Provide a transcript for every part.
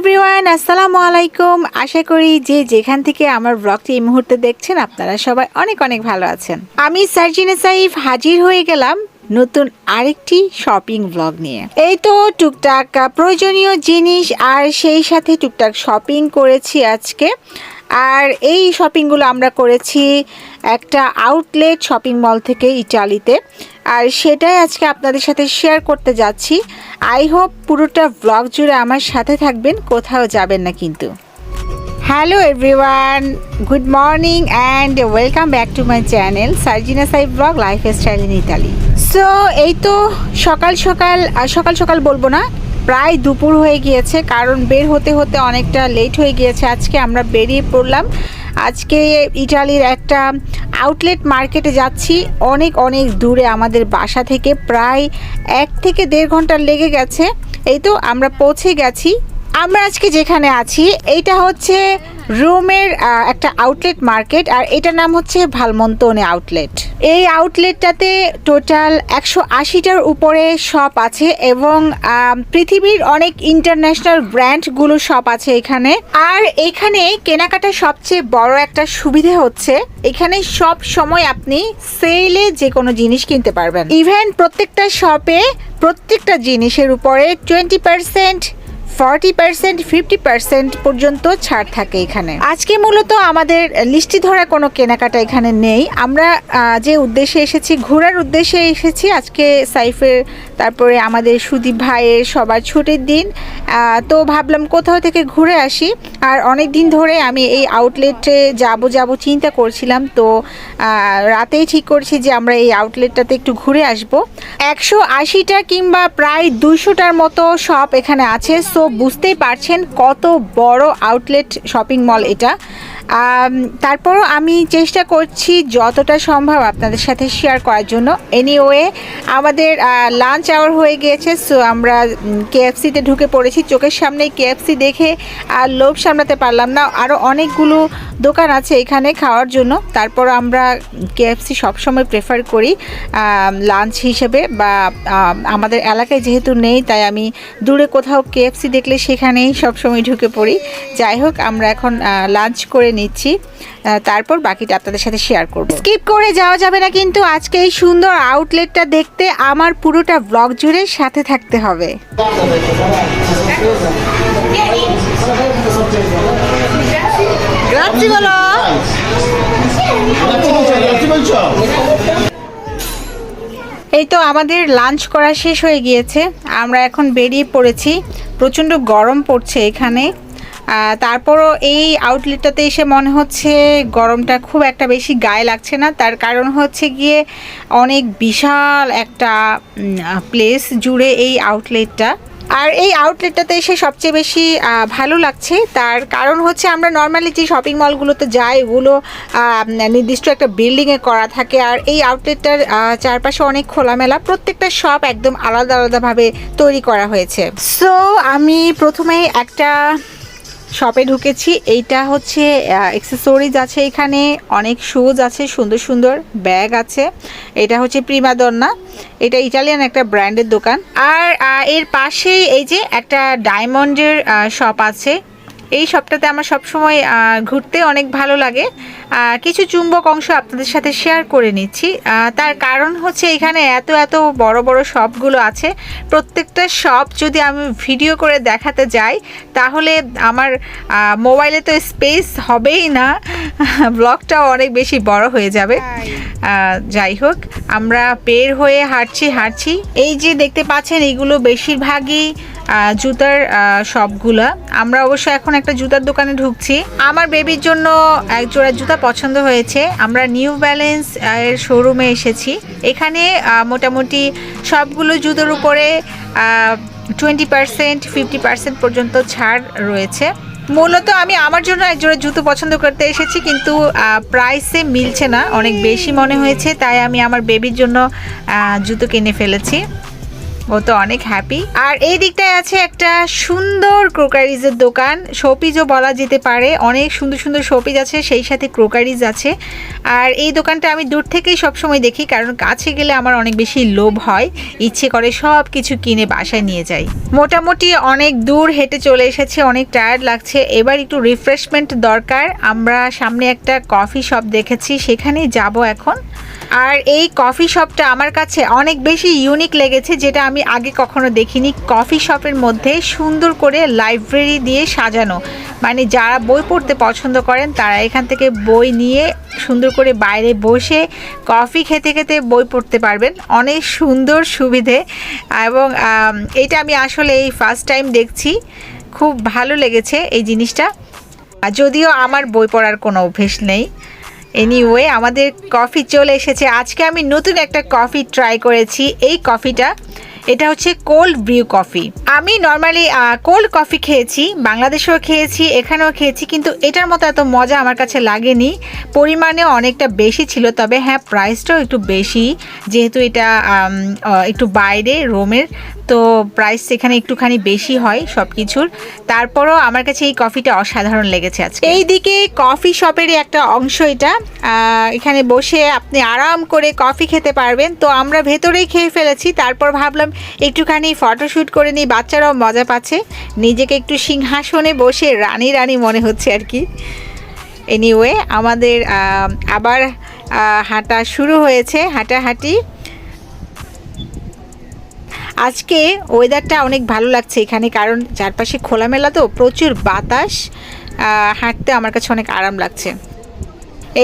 Everyone, আসসালামু আলাইকুম। আশা করি যে যেখান থেকে আমার ব্লগটি এই মুহূর্তে দেখছেন, আপনারা সবাই অনেক অনেক ভালো আছেন। আমি সার্জিনা সাইফ হাজির হয়ে গেলাম নতুন আরেকটি শপিং ব্লগ নিয়ে। এই তো টুকটাক প্রয়োজনীয় জিনিস আর সেই সাথে টুকটাক শপিং করেছি আজকে। আর এই শপিংগুলো আমরা করেছি একটা আউটলেট শপিং মল থেকে ইটালিতে আর সেটাই আজকে আপনাদের সাথে শেয়ার করতে যাচ্ছি। আই হোপ পুরোটা ব্লগ জুড়ে আমার সাথে থাকবেন, কোথাও যাবেন না কিন্তু। Hello everyone good morning and welcome back to my channel Sarjina Sai vlog lifestyle in Italy so এই তো সকাল সকাল সকাল সকাল বলব না, প্রায় দুপুর হয়ে গিয়েছে, কারণ বের হতে হতে অনেকটা লেট হয়ে গিয়েছে। আজকে আমরা বেরিয়ে পড়লাম আজকে ইটালির একটা আউটলেট মার্কেটে যাচ্ছি। অনেক অনেক দূরে আমাদের বাসা থেকে প্রায় এক থেকে দেড় ঘণ্টা লেগে গেছে। এই তো আমরা পৌঁছে গেছি। আমরা আজকে যেখানে আছি, এইটা হচ্ছে রোমের একটা আউটলেট মার্কেট আর এটার নাম হচ্ছে ভালমন্তনে আউটলেট এই আউটলেটটাতে টোটাল একশো আশিটার উপরে শপ আছে এবং পৃথিবীর অনেক ইন্টারন্যাশনাল ব্র্যান্ডগুলো শপ আছে এখানে। আর এখানে কেনাকাটা সবচেয়ে বড় একটা সুবিধে হচ্ছে, এখানে সব সময় আপনি সেলে যে কোনো জিনিস কিনতে পারবেন। ইভেন প্রত্যেকটা শপে প্রত্যেকটা জিনিসের উপরে twenty percent forty percent, fifty percent পর্যন্ত ছাড় থাকে এখানে। আজকে মূলত আমাদের লিস্টি ধরা কোনো কেনাকাটা এখানে নেই। আমরা যে উদ্দেশ্যে এসেছি, ঘোরার উদ্দেশ্যে এসেছি আজকে সাইফের, তারপরে আমাদের সুদীপ ভাইয়ের সবার ছুটির দিন। তো ভাবলাম কোথাও থেকে ঘুরে আসি। আর অনেক দিন ধরে আমি এই আউটলেটে যাব যাব চিন্তা করছিলাম। তো রাতেই ঠিক করছি যে আমরা এই আউটলেটটাতে একটু ঘুরে আসব। একশো আশিটা কিংবা প্রায় দুইশোটার মতো শপ এখানে আছে। সো বুঝতেই পারছেন কত বড় আউটলেট শপিং মল এটা। তারপরও আমি চেষ্টা করছি যতটা সম্ভব আপনাদের সাথে শেয়ার করার জন্য। এনিওয়ে আমাদের লাঞ্চ আওয়ার হয়ে গিয়েছে সো আমরা কেএফসিতে ঢুকে পড়েছি। চোখের সামনে কেএফসি দেখে আর লোভ সামলাতে পারলাম না। আরও অনেকগুলো দোকান আছে এখানে খাওয়ার জন্য। তারপর আমরা কেএফসি সবসময় প্রেফার করি লাঞ্চ হিসেবে বা আমাদের এলাকায় যেহেতু নেই, তাই আমি দূরে কোথাও কেএফসি দেখলে সেখানেই সবসময় ঢুকে পড়ি। যাই হোক, আমরা এখন লাঞ্চ করে নিচ্ছি। তারপর বাকিটা আপনাদের সাথে শেয়ার করব। স্কিপ করে যাওয়া যাবে না কিন্তু আজকে এই সুন্দর আউটলেটটা দেখতে আমার পুরোটা ব্লগ জুড়ে সাথে থাকতে হবে। এই তো আমাদের লাঞ্চ করা শেষ হয়ে গিয়েছে। আমরা এখন বেরিয়ে পড়েছি। প্রচণ্ড গরম পড়ছে এখানে। তারপরও এই আউটলেটটাতে এসে মনে হচ্ছে গরমটা খুব একটা বেশি গায়ে লাগছে না। তার কারণ হচ্ছে গিয়ে অনেক বিশাল একটা প্লেস জুড়ে এই আউটলেটটা আর এই আউটলেটটাতে এসে সবচেয়ে বেশি ভালো লাগছে। তার কারণ হচ্ছে আমরা নর্মালি যে শপিং মলগুলোতে যাই ওগুলো নির্দিষ্ট একটা বিল্ডিংয়ে করা থাকে। আর এই আউটলেটটার চারপাশে অনেক খোলামেলা, প্রত্যেকটা শপ একদম আলাদা আলাদাভাবে তৈরি করা হয়েছে। সো আমি প্রথমে একটা শপে ঢুকেছি। এইটা হচ্ছে এক্সেসরিজ আছে এখানে। অনেক শুজ আছে, সুন্দর সুন্দর ব্যাগ আছে। এটা হচ্ছে প্রিমাদন্না এটা ইটালিয়ান একটা ব্র্যান্ডের দোকান। আর এর পাশেই এই যে একটা ডায়মন্ডের শপ আছে। এই শপটাতে আমার সবসময় ঘুরতে অনেক ভালো লাগে। কিছু চুম্বক অংশ আপনাদের সাথে শেয়ার করে নিচ্ছি। তার কারণ হচ্ছে এখানে এত এত বড় বড় শপগুলো আছে। প্রত্যেকটা শপ যদি আমি ভিডিও করে দেখাতে যাই তাহলে আমার মোবাইলে তো স্পেস হবেই না। ব্লগটাও অনেক বেশি বড় হয়ে যাবে। যাই হোক আমরা বের হয়ে হাঁটছি হাঁটছি। এই যে দেখতে পাচ্ছেন এইগুলো বেশিরভাগই জুতার শপগুলা আমরা অবশ্য এখন একটা জুতার দোকানে ঢুকছি। আমার বেবির জন্য এক জোড়া জুতা পছন্দ হয়েছে। আমরা নিউ ব্যালেন্স এর শোরুমে এসেছি। এখানে মোটামুটি সবগুলো জুতোর উপরে টোয়েন্টি পার্সেন্ট ফিফটি পার্সেন্ট পর্যন্ত ছাড় রয়েছে। মূলত আমি আমার জন্য এক জোড়া জুতো পছন্দ করতে এসেছি, কিন্তু প্রাইসে মিলছে না, অনেক বেশি মনে হয়েছে, তাই আমি আমার বেবির জন্য জুতো কিনে ফেলেছি। ও তো অনেক হ্যাপি আর এই দিকটায় আছে একটা সুন্দর ক্রোকারিজের দোকান। শোপিজও বলা যেতে পারে। অনেক সুন্দর সুন্দর শোপিজ আছে, সেই সাথে ক্রোকারিজ আছে। আর এই দোকানটা আমি দূর থেকেই সবসময় দেখি, কারণ কাছে গেলে আমার অনেক বেশি লোভ হয়। ইচ্ছে করে সব কিছু কিনে বাসায় নিয়ে যাই। মোটামুটি অনেক দূর হেঁটে চলে এসেছে, অনেক টায়ার্ড লাগছে। এবার একটু রিফ্রেশমেন্ট দরকার। আমরা সামনে একটা কফি শপ দেখেছি, সেখানেই যাব এখন। আর এই কফি শপটা আমার কাছে অনেক বেশি ইউনিক লেগেছে, যেটা আমি আগে কখনো দেখিনি। কফি শপের মধ্যে সুন্দর করে লাইব্রেরি দিয়ে সাজানো। মানে যারা বই পড়তে পছন্দ করেন, তারা এখান থেকে বই নিয়ে সুন্দর করে বাইরে বসে কফি খেতে খেতে বই পড়তে পারবেন। অনেক সুন্দর সুবিধে। এবং এটা আমি আসলে এই ফার্স্ট টাইম দেখছি। খুব ভালো লেগেছে এই জিনিসটা। যদিও আমার বই পড়ার কোনো অভ্যেস নেই। এনিওয়ে আমাদের কফি চলে এসেছে। আজকে আমি নতুন একটা কফি ট্রাই করেছি। এই কফিটা এটা হচ্ছে কোল্ড ব্রিউ কফি আমি নর্মালি কোল্ড কফি খেয়েছি, বাংলাদেশেও খেয়েছি, এখানেও খেয়েছি, কিন্তু এটার মতো এত মজা আমার কাছে লাগেনি। পরিমাণে অনেকটা বেশি ছিল, তবে হ্যাঁ প্রাইসটাও একটু বেশি। যেহেতু এটা একটু বাইরে, রোমের তো প্রাইস সেখানে একটুখানি বেশি হয় সব কিছুর তারপরও আমার কাছে এই কফিটা অসাধারণ লেগেছে আজকে। এইদিকে কফি শপেরই একটা অংশ এটা। এখানে বসে আপনি আরাম করে কফি খেতে পারবেন। তো আমরা ভেতরেই খেয়ে ফেলেছি। তারপর ভাবলাম একটুখানি ফটোশ্যুট করে নিই। বাচ্চারাও মজা পাচ্ছে। নিজেকে একটু সিংহাসনে বসে রানী রানী মনে হচ্ছে আর কি। এনিওয়ে আমাদের আবার হাঁটা শুরু হয়েছে হাঁটাহাঁটি। আজকে ওয়েদারটা অনেক ভালো লাগছে এখানে কারণ চারপাশে খোলামেলা তো প্রচুর বাতাস হাঁটতে আমার কাছে অনেক আরাম লাগছে।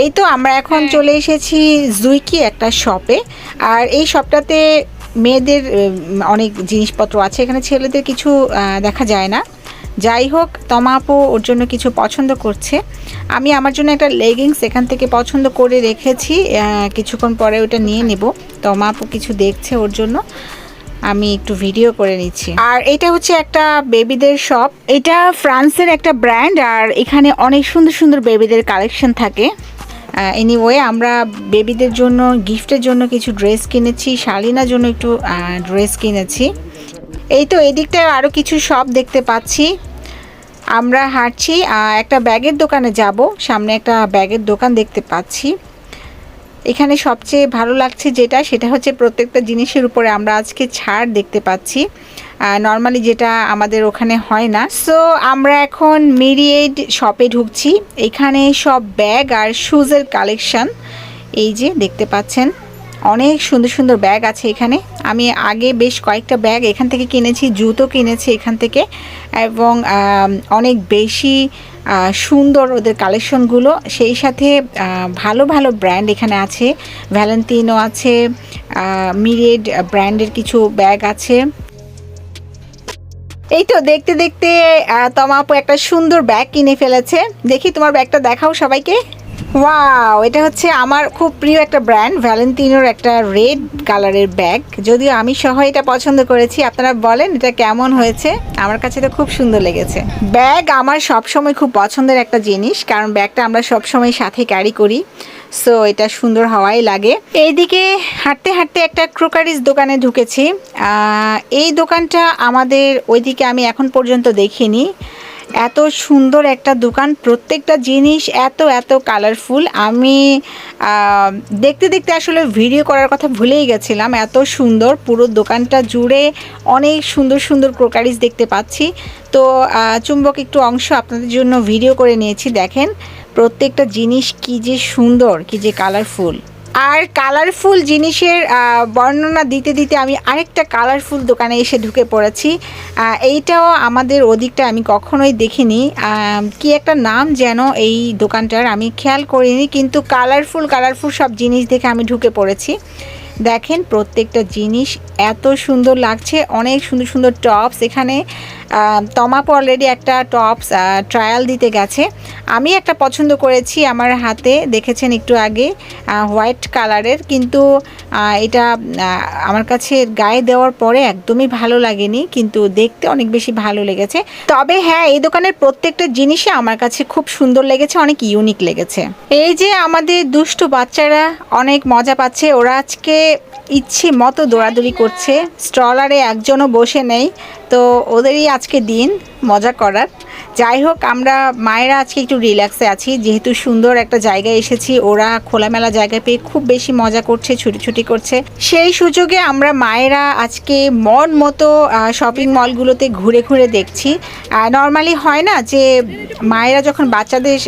এই তো আমরা এখন চলে এসেছি জুইকি একটা শপে আর এই শপটাতে মেয়েদের অনেক জিনিসপত্র আছে এখানে ছেলেদের কিছু দেখা যায় না। যাই হোক তমা আপু ওর জন্য কিছু পছন্দ করছে। আমি আমার জন্য একটা লেগিংস এখান থেকে পছন্দ করে রেখেছি কিছুক্ষণ পরে ওটা নিয়ে নেব। তমা আপু কিছু দেখছে ওর জন্য। আমি একটু ভিডিও করে নিচ্ছি। আর এটা হচ্ছে একটা বেবিদের শপ এটা ফ্রান্সের একটা ব্র্যান্ড আর এখানে অনেক সুন্দর সুন্দর বেবিদের কালেকশন থাকে। এনিওয়ে আমরা বেবিদের জন্য গিফটের জন্য কিছু ড্রেস কিনেছি, শালিনার জন্য একটু ড্রেস কিনেছি। এই তো এদিকটায় আরও কিছু শপ দেখতে পাচ্ছি। আমরা হাঁটছি একটা ব্যাগের দোকানে যাব। সামনে একটা ব্যাগের দোকান দেখতে পাচ্ছি। এখানে সবচেয়ে ভালো লাগছে যেটা, সেটা হচ্ছে প্রত্যেকটা জিনিসের উপরে আমরা আজকে ছাড় দেখতে পাচ্ছি। নর্মালি যেটা আমাদের ওখানে হয় না। সো আমরা এখন মেরিয়েড শপে ঢুকছি। এখানে সব ব্যাগ আর শুজের কালেকশন এই যে দেখতে পাচ্ছেন, অনেক সুন্দর সুন্দর ব্যাগ আছে এখানে। আমি আগে বেশ কয়েকটা ব্যাগ এখান থেকে কিনেছি, জুতো কিনেছি এখান থেকে। এবং অনেক বেশি সুন্দর ওদের কালেকশনগুলো সেই সাথে ভালো ভালো ব্র্যান্ড এখানে আছে। ভ্যালেন্টিনো আছে মিরেড ব্র্যান্ডের কিছু ব্যাগ আছে। এই তো দেখতে দেখতে তোমা আপু একটা সুন্দর ব্যাগ কিনে ফেলেছে। দেখি তোমার ব্যাগটা দেখাও সবাইকে। ওয়াও এটা হচ্ছে আমার খুব প্রিয় একটা ব্র্যান্ড ভ্যালেন্টিনোর একটা রেড কালারের ব্যাগ যদিও আমি সহ এটা পছন্দ করেছি, আপনারা বলেন এটা কেমন হয়েছে? আমার কাছে তো খুব সুন্দর লেগেছে। ব্যাগ আমার সবসময় খুব পছন্দের একটা জিনিস, কারণ ব্যাগটা আমরা সবসময় সাথে ক্যারি করি। সো এটা সুন্দর হওয়াই লাগে। এইদিকে হাঁটতে হাঁটতে একটা ক্রোকারিজ দোকানে ঢুকেছি। এই দোকানটা আমাদের ওইদিকে আমি এখন পর্যন্ত দেখিনি। এত সুন্দর একটা দোকান, প্রত্যেকটা জিনিস এত এত কালারফুল আমি দেখতে দেখতে আসলে ভিডিও করার কথা ভুলেই গেছিলাম। এত সুন্দর, পুরো দোকানটা জুড়ে অনেক সুন্দর সুন্দর ক্রোকারিজ দেখতে পাচ্ছি। তো চুম্বক একটু অংশ আপনাদের জন্য ভিডিও করে নিয়েছি। দেখেন, প্রত্যেকটা জিনিস কি যে সুন্দর, কি যে কালারফুল আর কালারফুল জিনিসের বর্ণনা দিতে দিতে আমি আরেকটা কালারফুল দোকানে এসে ঢুকে পড়েছি। এইটাও আমাদের ওদিকটা আমি কখনোই দেখিনি। কি একটা নাম যেন এই দোকানটার, আমি খেয়াল করিনি, কিন্তু কালারফুল কালারফুল সব জিনিস দেখে আমি ঢুকে পড়েছি। দেখেন প্রত্যেকটা জিনিস এত সুন্দর লাগছে, অনেক সুন্দর সুন্দর টপস এখানে। তমাপো অলরেডি একটা টপস ট্রায়াল দিতে গেছে। আমি একটা পছন্দ করেছি আমার হাতে, দেখেছেন একটু আগে হোয়াইট কালারের কিন্তু এটা আমার কাছে গায়ে দেওয়ার পরে একদমই ভালো লাগেনি, কিন্তু দেখতে অনেক বেশি ভালো লেগেছে। তবে হ্যাঁ এই দোকানের প্রত্যেকটা জিনিসই আমার কাছে খুব সুন্দর লেগেছে, অনেক ইউনিক লেগেছে। এই যে আমাদের দুষ্টু বাচ্চারা অনেক মজা পাচ্ছে, ওরা আজকে ইচ্ছে মতো দৌড়াদৌড়ি করছে। স্ট্রলারে একজনও বসে নেই। তো ওদেরই আজকে দিন মজা করার। যাই হোক আমরা মায়েরা আজকে একটু রিল্যাক্সে আছি। যেহেতু সুন্দর একটা জায়গায় এসেছি, ওরা খোলামেলা জায়গা পেয়ে খুব বেশি মজা করছে ছুটি করছে। সেই সুযোগে আমরা মায়েরা আজকে মন মতো শপিং মলগুলোতে ঘুরে ঘুরে দেখছি। নর্মালি হয় না যে মায়েরা যখন বাচ্চাদের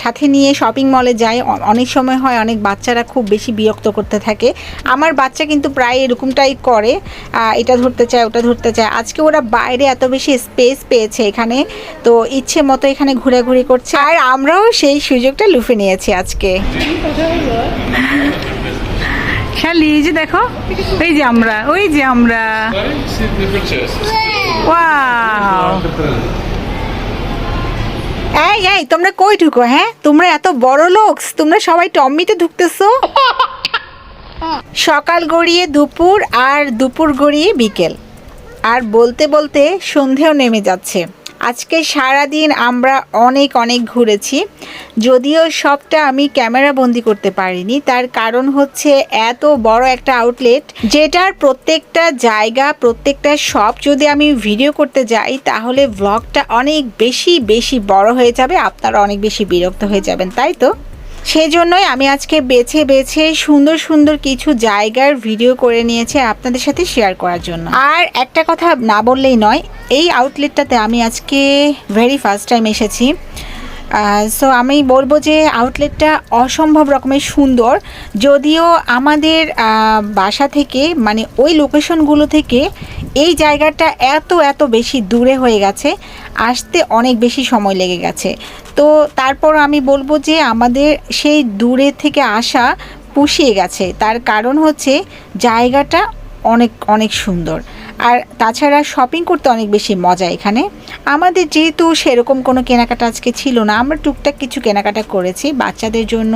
সাথে নিয়ে শপিং মলে যায় অনেক সময় হয় অনেক বাচ্চারা খুব বেশি বিরক্ত করতে থাকে। আমার বাচ্চা কিন্তু প্রায় এরকমটাই করে। এটা ধরতে চায়, ওটা ধরতে চায়। আজকে ওরা বাইরে এত বেশি স্পেস পেয়েছে এখানে। তো ইচ্ছে মতো এখানে ঘোরাঘুরি করছে। আর আমরাও সেই সুযোগটা লুফে নিয়েছি আজকে। শালি, এই যে দেখো, এই যে আমরা, ওই যে আমরা। এই এই, তোমরা কই ঢুকো হ্যাঁ? তোমরা এত বড় লোক, তোমরা সবাই টম্মিতে ঢুকতেছো? সকাল গড়িয়ে দুপুর, আর দুপুর গড়িয়ে বিকেল। আর বলতে বলতে সন্ধেও নেমে যাচ্ছে। আজকে সারা দিন আমরা অনেক অনেক ঘুরেছি। যদিও সবটা আমি ক্যামেরা বন্দি করতে পারিনি, তার কারণ হচ্ছে এত বড় একটা আউটলেট যেটার প্রত্যেকটা জায়গা, প্রত্যেকটা শপ যদি আমি ভিডিও করতে যাই, তাহলে ব্লগটা অনেক বেশি বেশি বড় হয়ে যাবে, আপনারা অনেক বেশি বিরক্ত হয়ে যাবেন, তাই তো? সেই জন্যই আমি আজকে বেছে বেছে সুন্দর সুন্দর কিছু জায়গার ভিডিও করে নিয়েছি আপনাদের সাথে শেয়ার করার জন্য। আর একটা কথা না বললেই নয় এই আউটলেটটাতে আমি আজকে ভেরি ফার্স্ট টাইম এসেছি। সো আমি বলব যে আউটলেটটা অসম্ভব রকমের সুন্দর। যদিও আমাদের বাসা থেকে মানে ওই লোকেশনগুলো থেকে এই জায়গাটা এত এত বেশি দূরে হয়ে গেছে, আসতে অনেক বেশি সময় লেগে গেছে। তো তারপর আমি বলব যে আমাদের সেই দূরে থেকে আসা পুষিয়ে গেছে। তার কারণ হচ্ছে জায়গাটা অনেক অনেক সুন্দর। আর তাছাড়া শপিং করতে অনেক বেশি মজা এখানে। আমাদের যেহেতু সেরকম কোনো কেনাকাটা আজকে ছিল না, আমরা টুকটাক কিছু কেনাকাটা করেছি, বাচ্চাদের জন্য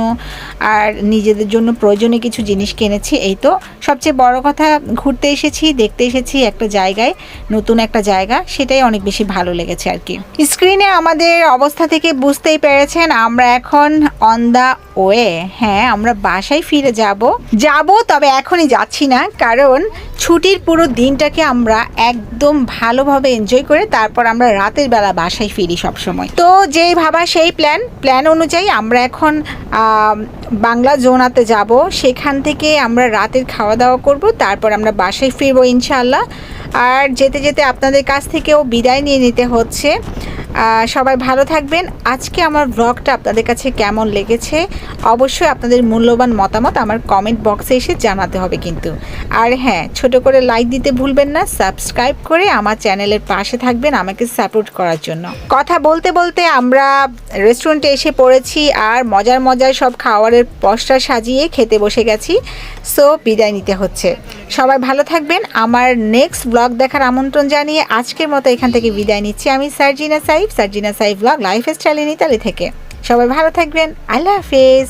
আর নিজেদের জন্য প্রয়োজনীয় কিছু জিনিস কিনেছি, এই তো। সবচেয়ে বড় কথা, ঘুরতে এসেছি, দেখতে এসেছি একটা জায়গায়, নতুন একটা জায়গা, সেটাই অনেক বেশি ভালো লেগেছে আর কি। স্ক্রিনে আমাদের অবস্থা থেকে বুঝতেই পেরেছেন, আমরা এখন অন দ্য ওয়ে হ্যাঁ আমরা বাসায় ফিরে যাব। যাব, তবে এখনই যাচ্ছি না, কারণ ছুটির পুরো দিনটাকে আমরা একদম ভালোভাবে এনজয় করে তারপর আমরা রাতের বেলা বাসায় ফিরি সবসময়। তো যেই ভাবা সেই প্ল্যান প্ল্যান অনুযায়ী আমরা এখন বাংলা জোনাতে যাব। সেখান থেকে আমরা রাতের খাওয়া দাওয়া করব, তারপর আমরা বাসায় ফিরবো ইনশাল্লাহ আর যেতে যেতে আপনাদের কাছ থেকেও বিদায় নিয়ে নিতে হচ্ছে। সবাই ভালো থাকবেন। আজকে আমার ব্লগটা আপনাদের কাছে কেমন লেগেছে? অবশ্যই আপনাদের মূল্যবান মতামত আমার কমেন্ট বক্সে এসে জানাতে হবে কিন্তু। আর হ্যাঁ ছোট করে লাইক দিতে ভুলবেন না সাবস্ক্রাইব করে আমার চ্যানেলের পাশে থাকবেন আমাকে সাপোর্ট করার জন্য। কথা বলতে বলতে আমরা রেস্টুরেন্টে এসে পড়েছি আর মজার মজার সব খাওয়ারের পসরা সাজিয়ে খেতে বসে গেছি। সো বিদায় নিতে হচ্ছে। সবাই ভালো থাকবেন। আমার নেক্সট ব্লগ দেখার আমন্ত্রণ জানিয়ে আজকের মতো এখান থেকে বিদায় নিচ্ছি। আমি Sarjina Saif Sarjina Saif vlog lifestyle in Italy থেকে। সবাই ভালো থাকবেন। আল্লাহ হাফেজ।